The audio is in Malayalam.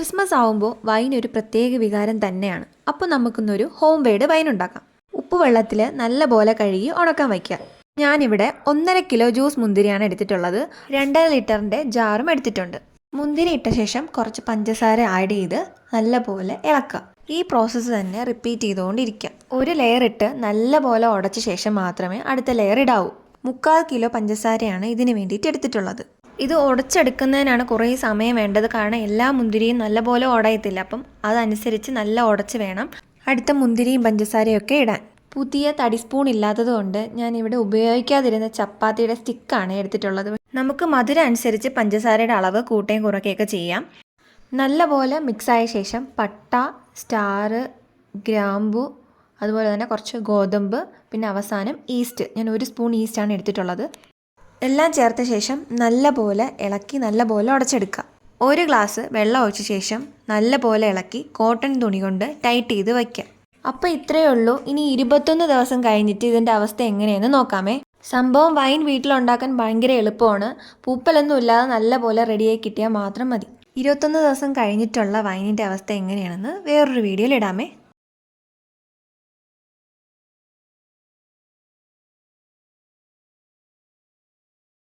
ക്രിസ്മസ് ആവുമ്പോൾ വൈൻ ഒരു പ്രത്യേക വികാരം തന്നെയാണ്. അപ്പോൾ നമുക്കിന്നൊരു ഹോം വെയ്ഡ് വൈൻ ഉണ്ടാക്കാം. ഉപ്പുവെള്ളത്തിൽ നല്ല പോലെ കഴുകി ഉണക്കാൻ വയ്ക്കുക. ഞാനിവിടെ ഒന്നര കിലോ ജ്യൂസ് മുന്തിരിയാണ് എടുത്തിട്ടുള്ളത്. രണ്ടര ലിറ്ററിന്റെ ജാറും എടുത്തിട്ടുണ്ട്. മുന്തിരി ഇട്ട ശേഷം കുറച്ച് പഞ്ചസാര ആഡ് ചെയ്ത് നല്ല പോലെ ഇളക്കുക. ഈ പ്രോസസ്സ് തന്നെ റിപ്പീറ്റ് ചെയ്തുകൊണ്ടിരിക്കുക. ഒരു ലെയർ ഇട്ട് നല്ല പോലെ ഉടച്ച ശേഷം മാത്രമേ അടുത്ത ലെയർ ഇടാവൂ. മുക്കാൽ കിലോ പഞ്ചസാരയാണ് ഇതിന് വേണ്ടിയിട്ട് എടുത്തിട്ടുള്ളത്. ഇത് ഉടച്ചെടുക്കുന്നതിനാണ് കുറേ സമയം വേണ്ടത്. കാരണം എല്ലാ മുന്തിരിയും നല്ലപോലെ ഉടയത്തില്ല അപ്പം അതനുസരിച്ച് നല്ല ഉടച്ച് വേണം. അടുത്ത മുന്തിരിയും പഞ്ചസാരയൊക്കെ ഇടാൻ. പുതിയ തടി സ്പൂൺ ഇല്ലാത്തതുകൊണ്ട് ഞാൻ ഇവിടെ ഉപയോഗിക്കാതിരുന്ന ചപ്പാത്തിയുടെ സ്റ്റിക്കാണ് എടുത്തിട്ടുള്ളത്. നമുക്ക് മധുരം അനുസരിച്ച് പഞ്ചസാരയുടെ അളവ് കൂട്ടുകയും കുറയ്ക്കുകയൊക്കെ ചെയ്യാം. നല്ലപോലെ മിക്സായ ശേഷം പട്ട സ്റ്റാർ ഗ്രാമ്പു അതുപോലെ തന്നെ കുറച്ച് ഗോതമ്പ് പിന്നെ അവസാനം ഈസ്റ്റ് ഞാൻ ഒരു സ്പൂൺ ഈസ്റ്റാണ് എടുത്തിട്ടുള്ളത്. എല്ലാം ചേർത്ത ശേഷം നല്ലപോലെ ഇളക്കി നല്ലപോലെ ഉടച്ചെടുക്കുക. ഒരു ഗ്ലാസ് വെള്ളം ഒഴിച്ച ശേഷം നല്ലപോലെ ഇളക്കി കോട്ടൺ തുണി കൊണ്ട് ടൈറ്റ് ചെയ്ത് വയ്ക്കുക. അപ്പോൾ ഇത്രയേ ഉള്ളൂ. ഇനി ഇരുപത്തൊന്ന് ദിവസം കഴിഞ്ഞിട്ട് ഇതിന്റെ അവസ്ഥ എങ്ങനെയെന്ന് നോക്കാമേ. സംഭവം വൈൻ വീട്ടിലുണ്ടാക്കാൻ ഭയങ്കര എളുപ്പമാണ്. പൂപ്പലൊന്നും ഇല്ലാതെ നല്ലപോലെ റെഡിയായി കിട്ടിയാൽ മാത്രം മതി. ഇരുപത്തൊന്ന് ദിവസം കഴിഞ്ഞിട്ടുള്ള വൈനിന്റെ അവസ്ഥ എങ്ങനെയാണെന്ന് വേറൊരു വീഡിയോയിൽ ഇടാമേ.